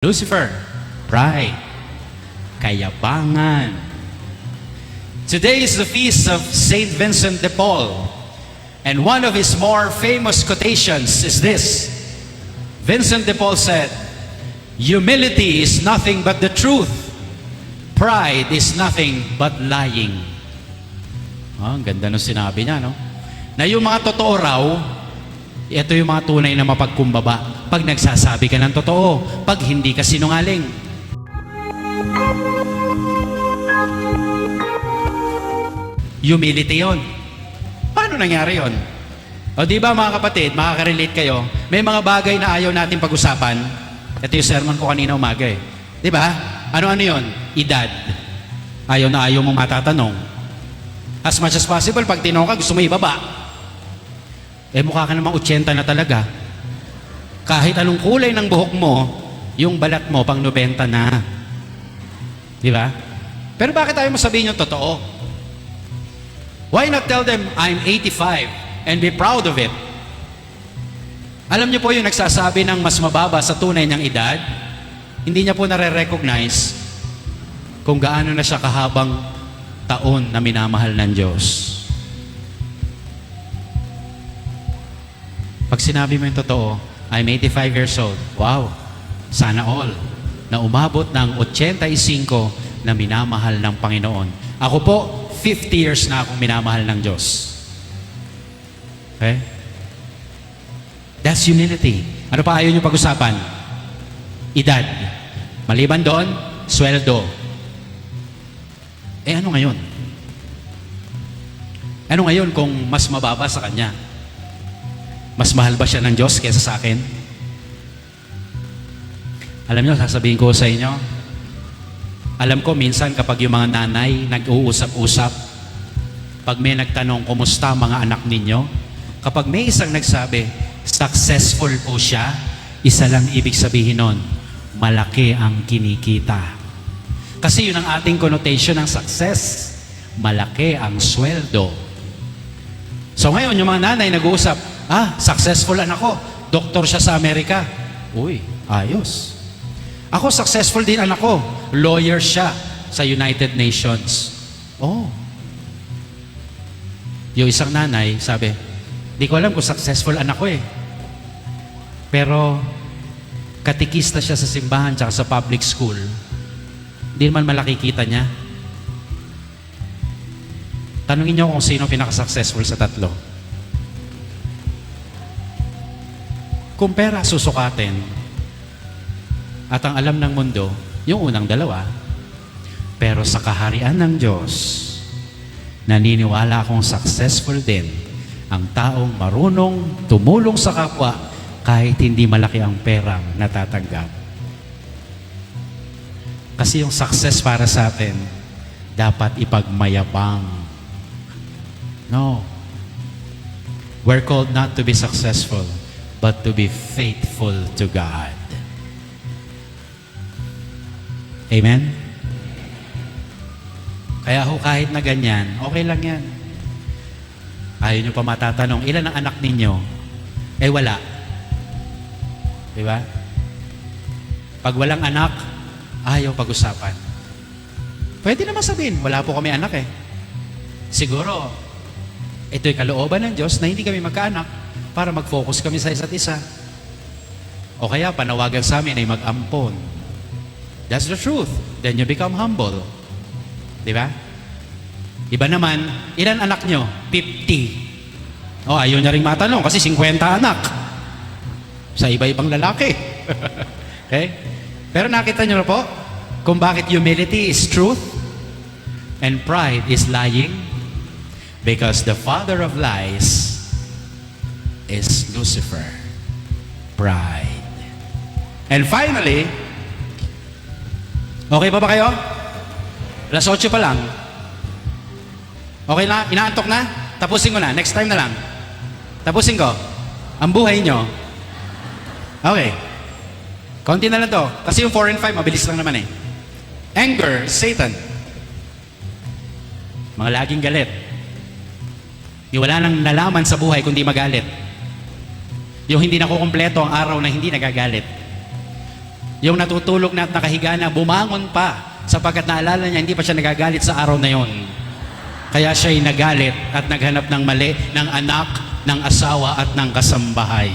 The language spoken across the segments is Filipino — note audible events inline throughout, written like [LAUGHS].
Lucifer, pride, kayabangan. Today is the feast of Saint Vincent de Paul, and one of his more famous quotations is this. Vincent de Paul said, Humility is nothing but the truth. Pride is nothing but lying. Ah, ang ganda nung sinabi niya, no? Na yung mga totoo raw, ito yung mga tunay na mapagkumbaba. Pag nagsasabi ka ng totoo, pag hindi ka sinungaling. Humility yon. Paano nangyari yon? O di ba mga kapatid, makaka-relate kayo, may mga bagay na ayaw natin pag-usapan. Ito yung sermon ko kanina umaga eh. Di ba? Ano-ano yon? Edad. Ayaw na ayaw mong matatanong. As much as possible, pag tinong ka, gusto mo ibaba. Eh mukha ka namang 80 na talaga. Kahit anong kulay ng buhok mo, yung balat mo pang 90 na. Di ba? Pero bakit tayo masabihin yung totoo? Why not tell them, I'm 85 and be proud of it? Alam niyo po yung nagsasabi ng mas mababa sa tunay niyang edad, hindi niya po nare-recognize kung gaano na siya kahabang taon na minamahal ng Diyos. Pag sinabi mo yung totoo, I'm 85 years old. Wow, sana all. Na umabot ng 85 na minamahal ng Panginoon. Ako po, 50 years na akong minamahal ng Diyos. Okay? That's humility. Ano pa ayaw nyo pag-usapan? Edad. Maliban doon, sweldo. Eh ano ngayon? Ano ngayon kung mas mababa sa Kanya? Mas mahal ba siya ng Diyos kaysa sa akin? Alam niyo, sasabihin ko sa inyo, alam ko minsan kapag yung mga nanay nag-uusap-usap, pag may nagtanong, kumusta mga anak ninyo? Kapag may isang nagsabi, successful po siya, isa lang ibig sabihin nun, malaki ang kinikita. Kasi yun ang ating connotation ng success. Malaki ang sweldo. So ngayon, yung mga nanay nag-uusap, ah, successful anak ko. Doktor siya sa Amerika. Uy, ayos. Ako, successful din anak ko. Lawyer siya sa United Nations. Oh. Yung isang nanay, sabi, di ko alam kung successful anak ko eh. Pero, katikista siya sa simbahan tsaka sa public school. Hindi naman malaki kita niya. Tanungin niyo kung sino pinaka-successful sa tatlo. Kung pera susukatin, at ang alam ng mundo, yung unang dalawa, pero sa kaharian ng Diyos, naniniwala akong successful din ang taong marunong tumulong sa kapwa kahit hindi malaki ang perang natatanggap. Kasi yung success para sa atin, dapat ipagmayabang. No. We're called not to be successful, but to be faithful to God. Amen? Kaya ho, kahit na ganyan, okay lang yan. Ayaw nyo pa matatanong, ilan ang anak ninyo? Eh wala. Di ba? Pag walang anak, ayaw pag-usapan. Pwede naman sabihin, wala po kami anak eh. Siguro, ito'y kalooban ng Diyos na hindi kami magkaanak para mag-focus kami sa isa't isa. O kaya panawagan sa amin ay mag-ampon. That's the truth. Then you become humble. Di ba? Iba naman, ilan anak nyo? 50. O, ayaw niya rin matanong kasi 50 anak. Sa iba-ibang lalaki. [LAUGHS] okay? Pero nakita nyo na po kung bakit humility is truth and pride is lying. Because the father of lies is Lucifer. Pride. And finally, Okay pa ba kayo? Alas 8 pa lang. Okay na? Inaantok na? Tapusin ko na. Next time na lang. Tapusin ko. Ang buhay nyo. Okay. Konti na lang to. Kasi yung 4 and 5, mabilis lang naman eh. Anger, Satan. Mga laging galit. Yung wala nang nalaman sa buhay kundi magalit. Yung hindi nakukumpleto ang araw na hindi nagagalit. Yung natutulog na at nakahiga na, bumangon pa sapagkat naalala niya hindi pa siya nagagalit sa araw na yon. Kaya siya'y nagalit at naghanap ng mali ng anak, ng asawa at ng kasambahay.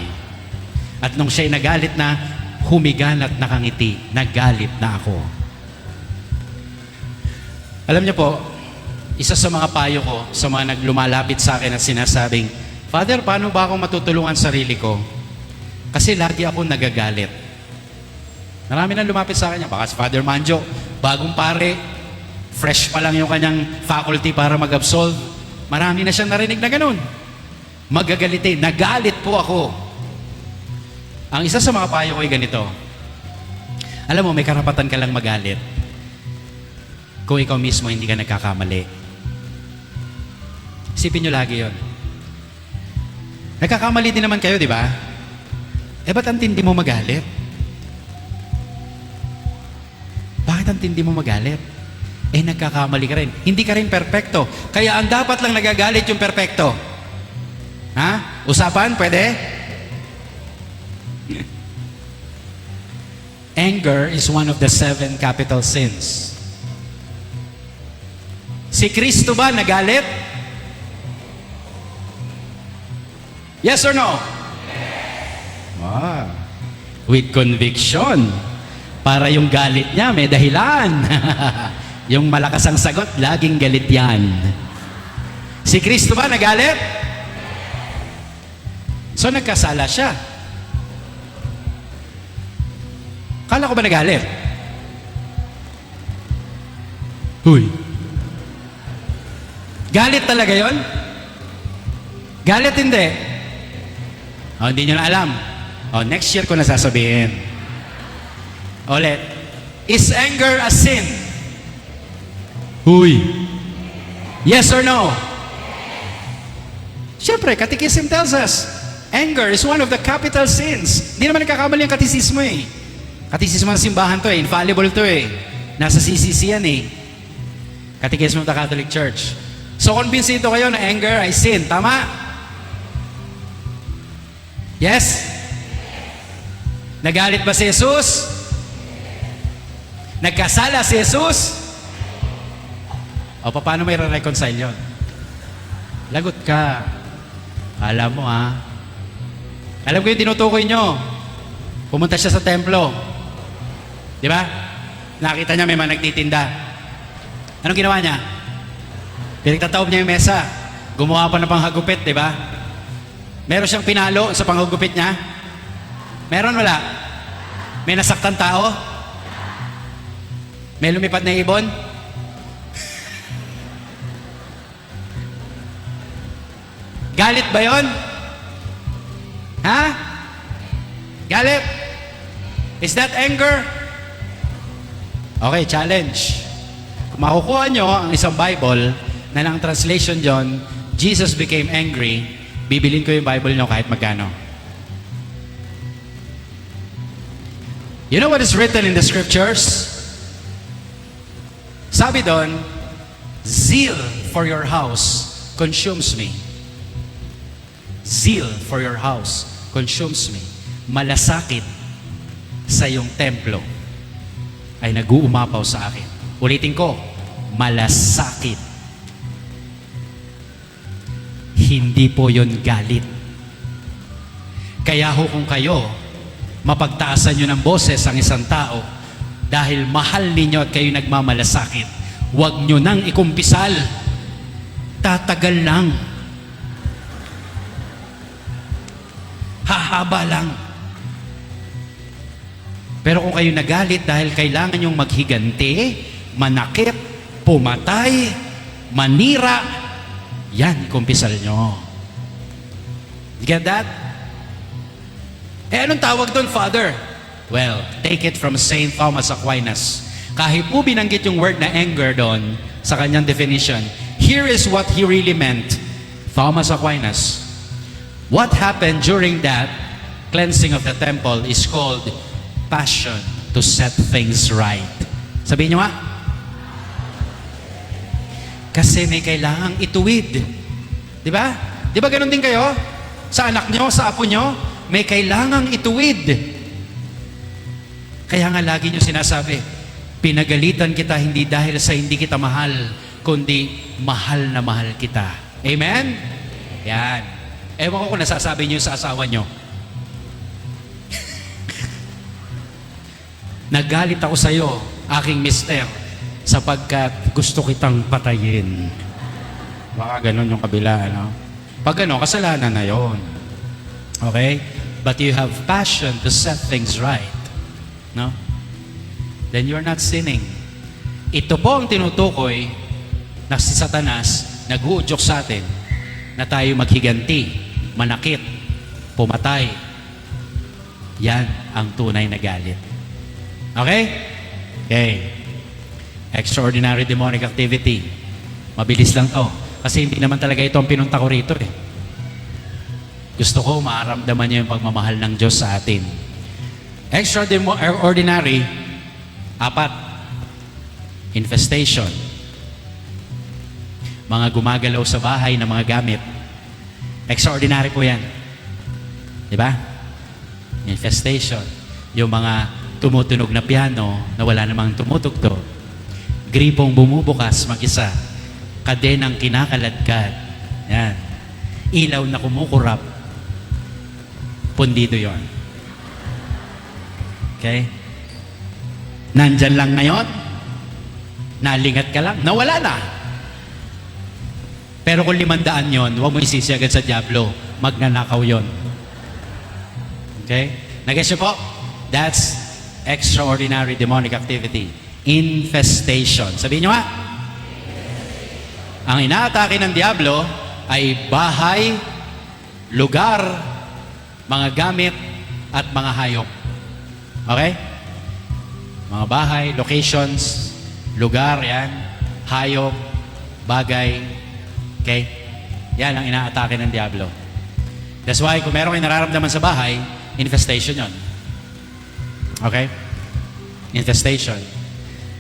At nung siya'y nagalit na, humigan at nakangiti, nagalit na ako. Alam niyo po, isa sa mga payo ko sa mga naglumalapit sa akin at sinasabing, Father, paano ba ako matutulungan sarili ko? Kasi lagi ako nagagalit. Marami na lumapit sa akin, baka si Father Manjo, bagong pare, fresh pa lang yung kanyang faculty para mag-absolve. Marami na siyang narinig na ganun. Magagalitin, nagalit po ako. Ang isa sa mga payo ko ay ganito. Alam mo, may karapatan ka lang magalit kung ikaw mismo hindi ka nagkakamali. Isipin nyo lagi yon. Nagkakamali din naman kayo, di ba? Eh, ba't ang tindi mo magalit? Bakit ang tindi mo magalit? Eh, nagkakamali ka rin. Hindi ka rin perpekto. Kaya ang dapat lang nagagalit yung perpekto. Ha? Usapan? Pwede? [LAUGHS] Anger is one of the seven capital sins. Si Kristo ba nagalit? Yes or no? Ah, with conviction. Para yung galit niya may dahilan. [LAUGHS] yung malakas ang sagot, laging galit yan. Si Kristo ba nagalit? So nagkasala siya. Kala ko ba nagalit? Huy. Galit talaga yon? Galit hindi. Oh, hindi nyo na alam. Oh, next year ko na sasabihin. Ulit. Is anger a sin? Huy. Yes or no? Siyempre, Catechism tells us, anger is one of the capital sins. Hindi naman nagkakamali ang katisismo eh. Katisismo ng simbahan to eh. Infallible to eh. Nasa CCC yan eh. Catechism of the Catholic Church. So, konbinsido kayo na anger ay sin. Tama? Yes? Nagalit ba si Jesus? Nagkasala si Jesus? O, paano may reconcile yun? Lagot ka. Alam mo ha. Alam ko yung tinutukoy nyo. Pumunta siya sa templo. Di ba? Nakita niya may mga nagtitinda. Anong ginawa niya? Pinagtataob niya yung mesa. Gumawa pa ng panghagupit, di ba? Meron siyang pinalo sa panghagupit niya? Meron wala? May nasaktan tao? May lumipad na ibon? Galit ba yon? Ha? Galit? Is that anger? Okay, challenge. Kung makukuha nyo ang isang Bible na lang translation John, Jesus became angry, bibilin ko yung Bible nyo kahit magkano. You know what is written in the scriptures? Sabi doon, zeal for your house consumes me. Zeal for your house consumes me. Malasakit sa iyong templo ay nag-uumapaw sa akin. Ulitin ko, malasakit. Hindi po yon galit. Kaya ho kung kayo, mapagtaasan nyo ng boses ang isang tao dahil mahal ninyo at kayo nagmamalasakit, huwag nyo nang ikumpisal. Tatagal lang. Hahaba lang. Pero kung kayo nagalit dahil kailangan yung maghiganti, manakit, pumatay, manira, yan, kumpisal nyo. You get that? Eh, anong tawag doon, Father? Well, take it from St. Thomas Aquinas. Kahit po binanggit yung word na anger doon sa kanyang definition, here is what he really meant. Thomas Aquinas. What happened during that cleansing of the temple is called passion to set things right. Sabihin nyo nga. Kasi may kailangang ituwid. Di ba? Di ba ganun din kayo? Sa anak nyo, sa apo nyo, may kailangang ituwid. Kaya nga lagi nyo sinasabi, pinagalitan kita hindi dahil sa hindi kita mahal, kundi mahal na mahal kita. Amen? Yan. Ewan ko kung nasasabi nyo sa asawa nyo. [LAUGHS] Nagalit ako sa iyo, aking mister, sapagkat gusto kitang patayin. Baka ganun yung kabila, ano? Pag ano, kasalanan na yon. Okay? But you have passion to set things right. No? Then you're not sinning. Ito po ang tinutukoy na si Satanas nag-uudyok sa atin na tayo maghiganti, manakit, pumatay. Yan ang tunay na galit. Okay? Okay. Extraordinary demonic activity. Mabilis lang to. Kasi hindi naman talaga ito ang pinunta ko rito eh. Gusto ko maaramdaman niyo yung pagmamahal ng Diyos sa atin. Extraordinary, apat, infestation. Mga gumagalaw sa bahay na mga gamit. Extraordinary po yan. Di ba? Infestation. Yung mga tumutunog na piano na wala namang tumutugtog. Gripong bumubukas mag-isa. Kadenang kinakaladkad. Yan. Ilaw na kumukurap. Pundido yon. Okay? Nandyan lang ngayon. Nalingat ka lang. Nawala na. Pero kung limandaan yon, huwag mo isisi sa Diablo. Magnanakaw yon. Okay? Nag-guess po? That's extraordinary demonic activity. Infestation. Sabihin nyo nga. Ang inaatake ng Diablo ay bahay, lugar, mga gamit, at mga hayop. Okay? Mga bahay, locations, lugar, yan, hayop, bagay, okay? Yan ang inaatake ng Diablo. That's why kung meron kayong nararamdaman sa bahay, infestation yon. Okay? Infestation.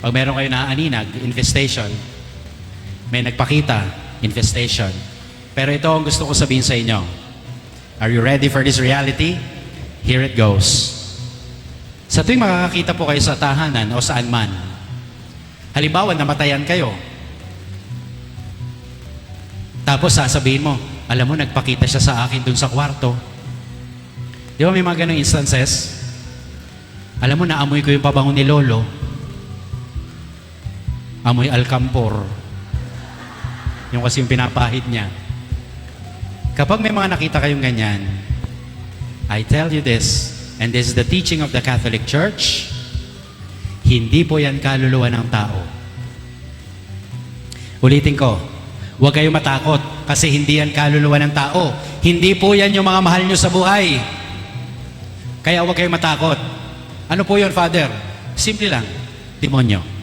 Pag meron kayo naaaninag, infestation. May nagpakita, infestation. Pero ito ang gusto ko sabihin sa inyo. Are you ready for this reality? Here it goes. Sa tuwing makakakita po kayo sa tahanan o saan man, halimbawa namatayan kayo, tapos sasabihin mo, alam mo, nagpakita siya sa akin dun sa kwarto. Di ba may mga ganong instances? Alam mo, naamoy ko yung pabango ni Lolo. Amoy alcampor. Yung kasi yung pinapahid niya. Kapag may mga nakita kayong ganyan, I tell you this, and this is the teaching of the Catholic Church, hindi po yan kaluluwa ng tao. Ulitin ko, huwag kayong matakot kasi hindi yan kaluluwa ng tao. Hindi po yan yung mga mahal nyo sa buhay. Kaya huwag kayong matakot. Ano po yun, Father? Simple lang, demonyo.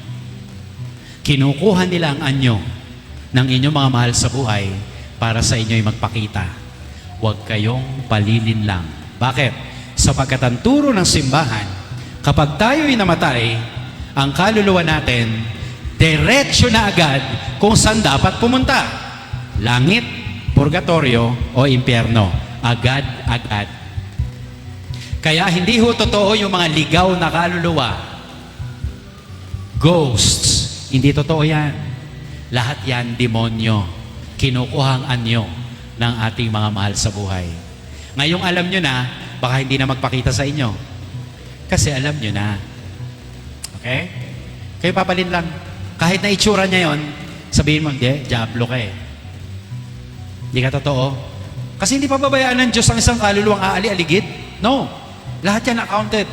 Kinukuha nila ang anyo ng inyong mga mahal sa buhay para sa inyo'y magpakita. Huwag kayong palilin lang. Bakit? Sapagkat ang turo ng simbahan, kapag tayo'y namatay, ang kaluluwa natin, diretsyo na agad kung saan dapat pumunta. Langit, purgatorio, o impyerno. Agad-agad. Kaya hindi ho totoo yung mga ligaw na kaluluwa. Ghosts. Hindi totoo yan. Lahat yan demonyo. Kinukuhang anyo ng ating mga mahal sa buhay. Ngayong alam nyo na, baka hindi na magpakita sa inyo. Kasi alam nyo na. Okay? Kayo papalin lang. Kahit na itsura niya yon, sabihin mo, hindi, diablo ka eh. Hindi ka totoo. Kasi hindi pababayaan ng Diyos ang isang kaluluwang aali-aligid. No. Lahat yan accounted.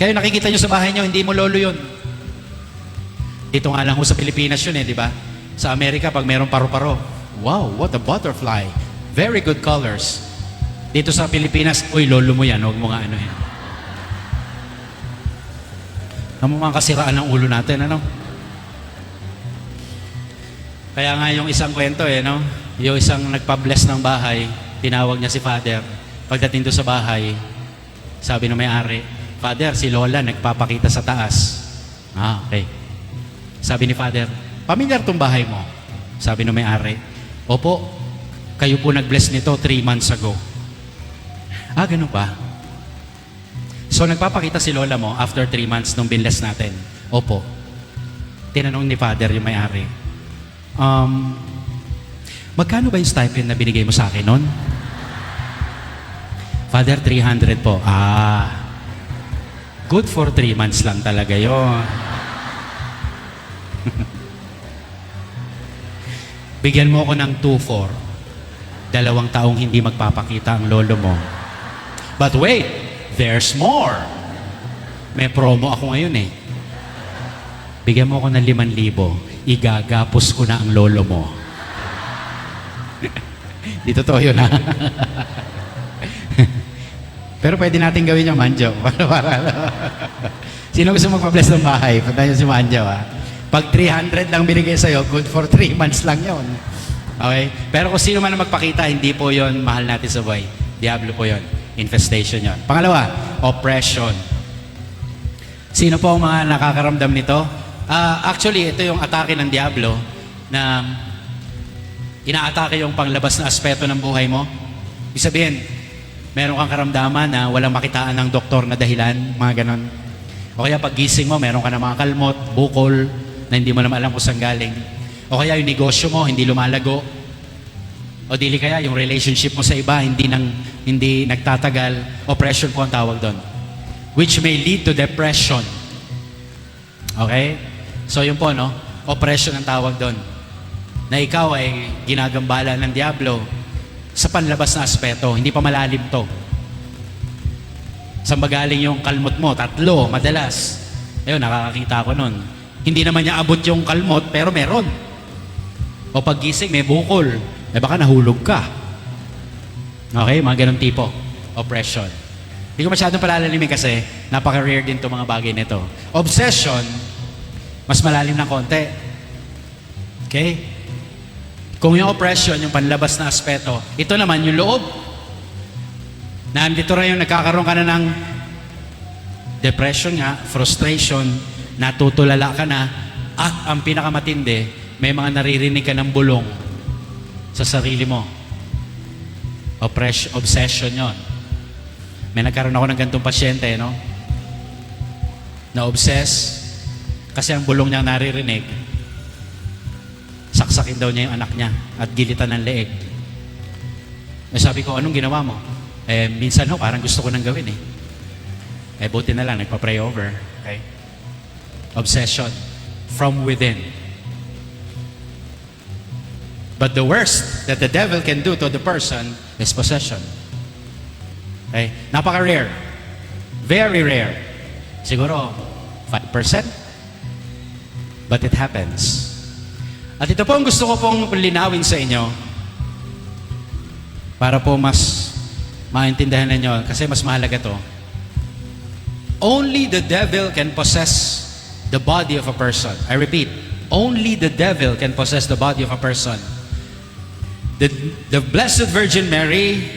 Kaya nakikita nyo sa bahay nyo, hindi mo lolo yun. Dito nga lang ho sa Pilipinas yun eh, di ba? Sa Amerika, pag mayroong paru-paro, wow, what a butterfly. Very good colors. Dito sa Pilipinas, uy, lolo mo yan, huwag mo nga ano yan. Ang mga kasiraan ng ulo natin, ano? Kaya nga yung isang kwento eh, no? Yung isang nagpa-bless ng bahay, tinawag niya si Father. Pagdating doon sa bahay, sabi ng may-ari, Father, si Lola nagpapakita sa taas. Ah, okay. Sabi ni Father, pamilyar tong bahay mo. Sabi ng may-ari, Opo, kayo po nag-bless nito three months ago. Ah, ganun ba? So nagpapakita si lola mo after three months nung binless natin. Opo. Tinanong ni father yung may-ari. Um, magkano ba yung stipend na binigay mo sa akin noon? Father, 300 po. Ah, good for three months lang talaga yon. [LAUGHS] Bigyan mo ako ng 2-4. Dalawang taong hindi magpapakita ang lolo mo. But wait, there's more. May promo ako ngayon eh. Bigyan mo ako ng 5,000. Igagapos ko na ang lolo mo. [LAUGHS] Di totoo yun ha. [LAUGHS] Pero pwede natin gawin yung manjo. Para, para, Sino gusto magpa-bless ng bahay? Punta si Manjo ha. Pag 300 lang binigay sa'yo, good for 3 months lang yon. Okay? Pero kung sino man ang magpakita, hindi po yon mahal natin sa buhay. Diablo po yon. Infestation yon. Pangalawa, oppression. Sino po ang mga nakakaramdam nito? Ah, actually, ito yung atake ng Diablo na inaatake yung panglabas na aspeto ng buhay mo. Ibig sabihin, meron kang karamdaman na walang makitaan ng doktor na dahilan, mga ganon. O kaya pag gising mo, meron ka na mga kalmot, bukol, na hindi mo naman alam kung saan galing. O kaya yung negosyo mo, hindi lumalago. O dili kaya yung relationship mo sa iba, hindi, nang, hindi nagtatagal. Oppression po ang tawag doon. Which may lead to depression. Okay? So yun po, no? Oppression ang tawag doon. Na ikaw ay ginagambala ng Diablo sa panlabas na aspeto. Hindi pa malalim to. Saan ba yung kalmot mo? Tatlo, madalas. Ayun, nakakakita ko nun. Hindi naman niya abot yung kalmot, pero meron. O paggising, may bukol. Eh baka nahulog ka. Okay, mga ganun tipo. Oppression. Hindi ko masyadong palalalimin kasi napaka-rare din itong mga bagay nito. Obsession, mas malalim ng konti. Okay? Kung yung oppression, yung panlabas na aspeto, ito naman yung loob. Nandito rin yung nagkakaroon ka na ng depression nga, frustration, natutulala ka na, at ang pinakamatindi, may mga naririnig ka ng bulong sa sarili mo. Oppression, obsession yon. May nagkaroon ako ng gantong pasyente, no? Na-obsess, kasi ang bulong niya naririnig, saksakin daw niya yung anak niya at gilitan ng leeg. Eh sabi ko, anong ginawa mo? Eh, minsan ho, parang gusto ko nang gawin eh. Eh, buti na lang, nagpa-pray over. Okay? Obsession from within. But the worst that the devil can do to the person is possession. Okay? Napaka-rare. Very rare. Siguro, 5%. But it happens. At ito po ang gusto ko pong linawin sa inyo para po mas maintindihan ninyo kasi mas mahalaga to. Only the devil can possess the body of a person. I repeat, only the devil can possess the body of a person. The, the Blessed Virgin Mary,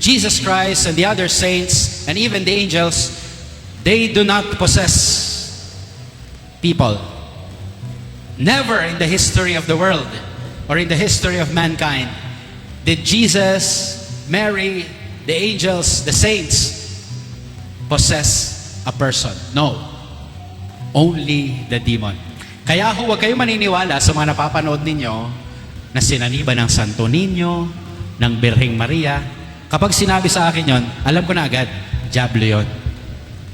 Jesus Christ, and the other saints, and even the angels, they do not possess people. Never in the history of the world or in the history of mankind did Jesus, Mary, the angels, the saints possess a person. No. Only the demon. Kaya ho, huwag kayo maniniwala sa mga napapanood ninyo na sinaniba ng Santo Niño, ng Birheng Maria. Kapag sinabi sa akin yon, alam ko na agad, Diablo yon.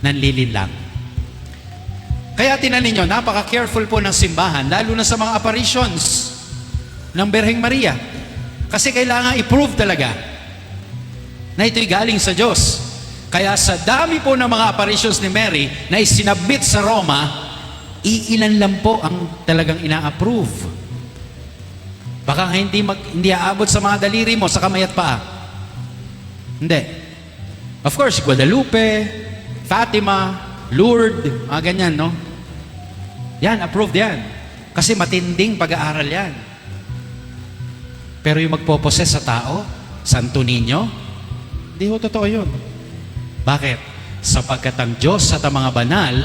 Nanlilin lang. Kaya tinan ninyo, napaka-careful po ng simbahan, lalo na sa mga apparitions ng Birheng Maria. Kasi kailangan i-prove talaga na ito'y galing sa Diyos. Kaya sa dami po ng mga apparitions ni Mary na isinabit sa Roma, iilan lang po ang talagang ina-approve. Baka hindi, mag, hindi aabot sa mga daliri mo, sa kamay at paa. Hindi. Of course, Guadalupe, Fatima, Lourdes, mga ganyan, no? Yan, approved yan. Kasi matinding pag-aaral yan. Pero yung magpoposes sa tao, Santo Niño, hindi ho totoo yun. Bakit? Sapagkat ang Diyos at ang mga banal,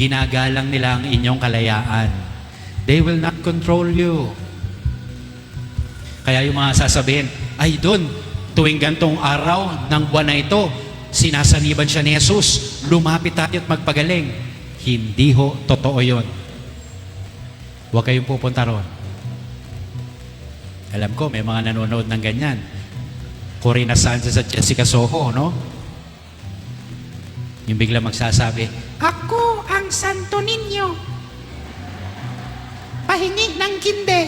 ginagalang nila ang inyong kalayaan. They will not control you. Kaya yung mga sasabihin, ay doon, tuwing gantong araw ng buwan na ito, sinasaniban siya ni Jesus. Lumapit tayo at magpagaling. Hindi ho, totoo yon. Huwag kayong pupunta ron. Alam ko, may mga nanonood ng ganyan. Corina Sanchez at Jessica Soho, no? Yung bigla magsasabi, Ako ang santo ninyo. Pahingi ng kinde.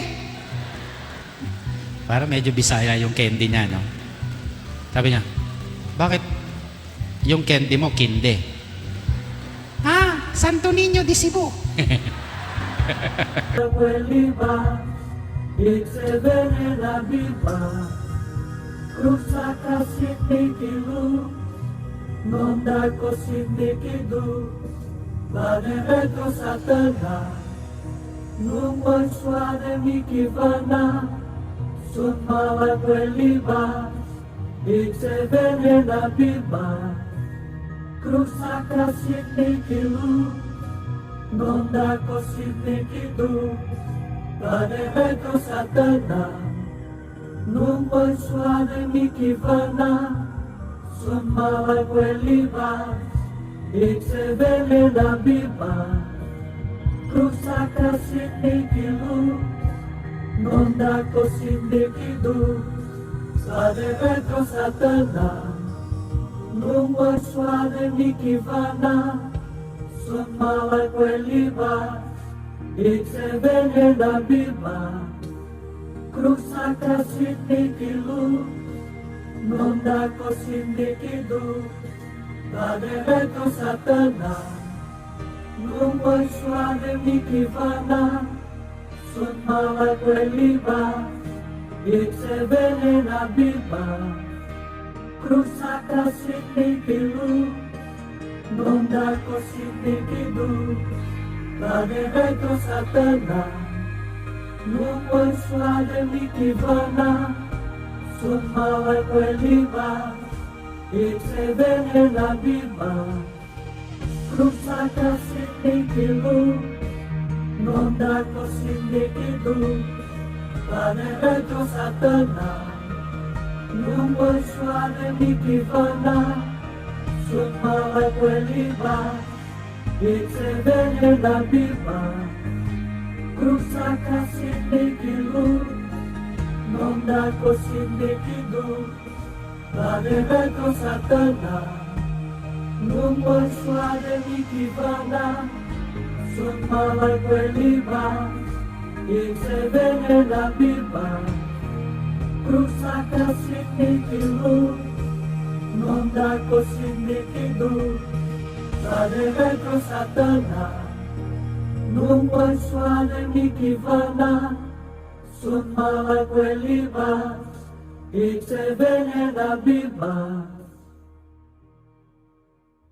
para medyo bisaya yung candy niya, no? Sabi niya, bakit yung candy mo kinde? Ah, santo ninyo [LAUGHS] di Cebu. Vuelva, nondakosindikidu Banevedo satana. Numan suade mikivana Sumala kweliba Itse venena biba. Krusaka sindikilu Nondakosindikidu Banevedo satana. Numan suade vana, Soma wakweliba Itsebele na biba Kusaka sindikilu Nondako sindikidu Sadebeko satana Nungwa swade nikivana Soma wakweliba Itsebele na biba Kusaka sindikilu Mandako sindikidu, Badeveto satana, Lumpa suave mikivana, Sunmala kweliba, Itsevene na biba, Krusaka sindikilu, Mandako sindikidu, Badeveto satana, Lumpa suave mikivana, tumawe kwelima itebene na bima. Kusaka sindikilu nondako sindikilu panereto satana numboiswane nikivana tumawe kwelima itebene na bima. Kusaka sindikilu Mandar sindikidu Larebe com satana. Numa suave mikivana Sumala kueliba Insevene na biba dá sindikilu Mandar sindikidu Larebe com satana. Numa suave mikivana summa la kwelima itebene na bima